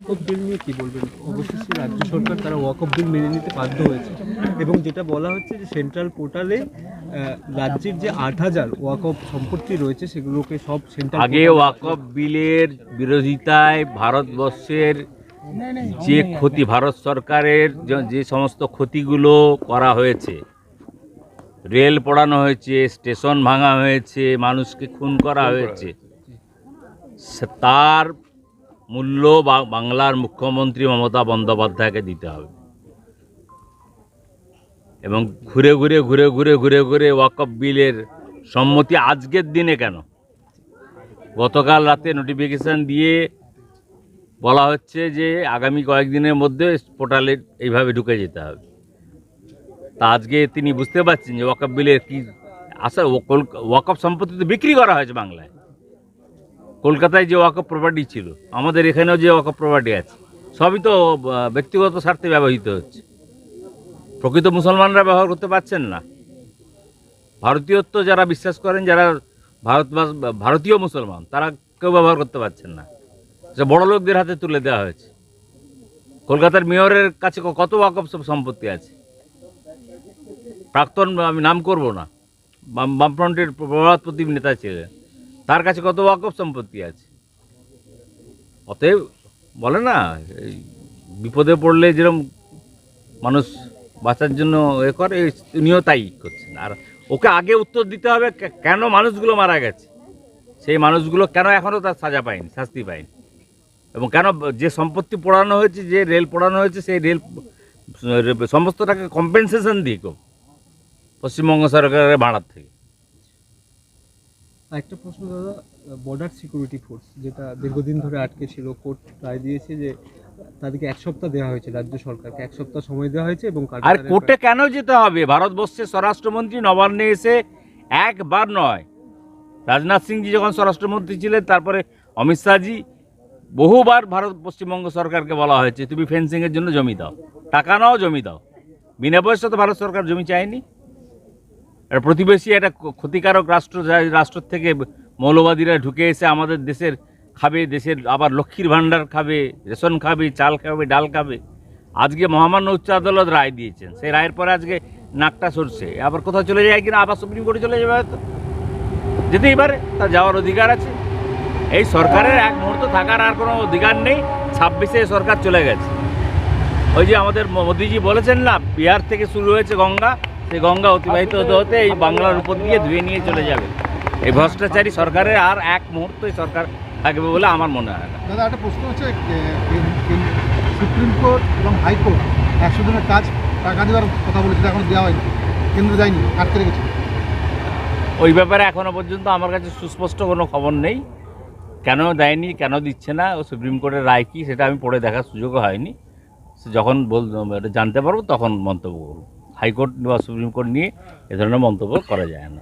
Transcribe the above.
ওয়াকফ বিল নিয়ে কি বলবেন? অবশেষে রাজ্য সরকার তারা ওয়াকফ বিল মেনে নিতে বাধ্য হয়েছে। এবং যেটা বলা হচ্ছে যে সেন্ট্রাল পোর্টালে রাজ্যের যে আট হাজার ওয়াকফ সম্পত্তি রয়েছে সেগুলোকে সব সেন্ট্রাল আগে ওয়াকফ বিলের বিরোধিতায় ভারতবর্ষের যে ক্ষতি ভারত সরকারের যে- যে সমস্ত ক্ষতিগুলো করা হয়েছে রেল পড়ানো হয়েছে স্টেশন ভাঙা হয়েছে মানুষকে খুন করা হয়েছে তার মূল্য বাংলার মুখ্যমন্ত্রী মমতা বন্দ্যোপাধ্যায়কে দিতে হবে। এবং ঘুরে ঘুরে ঘুরে ঘুরে ঘুরে ঘুরে ওয়াকফ বিলের সম্মতি আজকের দিনে কেন? গতকাল রাতে নোটিফিকেশান দিয়ে বলা হচ্ছে যে আগামী কয়েকদিনের মধ্যে পোর্টালে এইভাবে ঢুকে যেতে হবে। তা আজকে তিনি বুঝতে পারছেন যে ওয়াকফ বিলের কি আসলে ওয়াকফ সম্পত্তি তো বিক্রি করা হয়েছে বাংলায়। কলকাতায় যে ওয়াকফ প্রপার্টি ছিল, আমাদের এখানেও যে ওয়াকফ প্রপার্টি আছে, সবই তো ব্যক্তিগত স্বার্থে ব্যবহৃত হচ্ছে। প্রকৃত মুসলমানরা ব্যবহার করতে পারছেন না। ভারতীয়ত্ব যারা বিশ্বাস করেন, যারা ভারতবাস, ভারতীয় মুসলমান, তারা কেউ ব্যবহার করতে পারছেন না। সে বড় লোকদের হাতে তুলে দেওয়া হয়েছে। কলকাতার মেয়রের কাছে কত ওয়াকফ সব সম্পত্তি আছে? প্রাক্তন, আমি নাম করব না। বাম, বামফ্রন্টের প্রভাত প্রতিম নেতা ছিলেন। তার কাছে কত ওয়াকফ সম্পত্তি আছে? অতএব বলে না, এই বিপদে পড়লে যেরকম মানুষ বাঁচার জন্য এ করে উনিও তাই করছেন। আর ওকে আগে উত্তর দিতে হবে কেন মানুষগুলো মারা গেছে? সেই মানুষগুলো কেন এখনও তার সাজা পায়নি, শাস্তি পায়নি? এবং কেন যে সম্পত্তি পড়ানো হয়েছে, যে রেল পড়ানো হয়েছে, সেই রেল, সমস্তটাকে কম্পেনসেশন কো পশ্চিমবঙ্গ সরকারের ভাড়ার থেকে। একটা প্রশ্ন দাদা বর্ডার সিকিউরিটি ফোর্স যেটা দীর্ঘদিন ধরে আটকে ছিল কোর্ট রায় দিয়েছে যে তাদেরকে এক সপ্তাহ দেওয়া হয়েছে রাজ্য সরকারকে এক সপ্তাহ সময় দেওয়া হয়েছে এবং আর কোর্টে কেন যেতে হবে? ভারতবর্ষের স্বরাষ্ট্রমন্ত্রী নবান্নে এসে একবার নয়। রাজনাথ সিংজি যখন স্বরাষ্ট্রমন্ত্রী ছিলেন তারপরে অমিত শাহজি বহুবার ভারত পশ্চিমবঙ্গ সরকারকে বলা হয়েছে তুমি ফেন্সিংয়ের জন্য জমি দাও। টাকা নাও জমি দাও। বিনা পয়সা তো ভারত সরকার জমি চায়নি। প্রতিবেশী একটা ক্ষতিকারক রাষ্ট্র রাষ্ট্র থেকে মৌলবাদীরা ঢুকে এসে আমাদের দেশের খাবে, দেশের আবার লক্ষ্মীর ভাণ্ডার খাবে, রেশন খাবে, চাল খাবে, ডাল খাবে। আজকে মহামান্য উচ্চ আদালত রায় দিয়েছেন। সেই রায়ের পরে আজকে নাকটা সরছে। আবার কোথাও চলে যায় কিনা, আবার সুপ্রিম কোর্টে চলে যাবে হয়তো। যেতেই পারে তার যাওয়ার অধিকার আছে। এই সরকারের এক মুহূর্ত থাকার আর কোনো অধিকার নেই। ছাব্বিশে সরকার চলে গেছে। ওই যে আমাদের মোদিজি বলেছেন না, বিহার থেকে শুরু হয়েছে গঙ্গা। সেই গঙ্গা অতিবাহিত হতে হতে এই বাংলার উপর দিয়ে ধুয়ে নিয়ে চলে যাবে। এই ভ্রষ্টাচারী সরকারের আর এক মুহূর্তই সরকার থাকবে বলে আমার মনে হয় না। দাদা একটা প্রশ্ন হচ্ছে সুপ্রিম কোর্ট এবং হাইকোর্ট একশো দিনের কাজ টাকা দেওয়ার কথা বলেছিল এখন দেওয়া হয়নি। কেন্দ্র দেয়নি আটকে রেখেছে। ওই ব্যাপারে এখনও পর্যন্ত আমার কাছে সুস্পষ্ট কোনো খবর নেই। কেন দেয়নি কেন দিচ্ছে না ও সুপ্রিম কোর্টের রায় কি সেটা আমি পড়ে দেখার সুযোগও হয়নি। সে যখন বল জানতে পারব তখন মন্তব্য করব। হাইকোর্ট বা সুপ্রিম কোর্ট নিয়ে এ ধরনের মন্তব্য করা যায় না।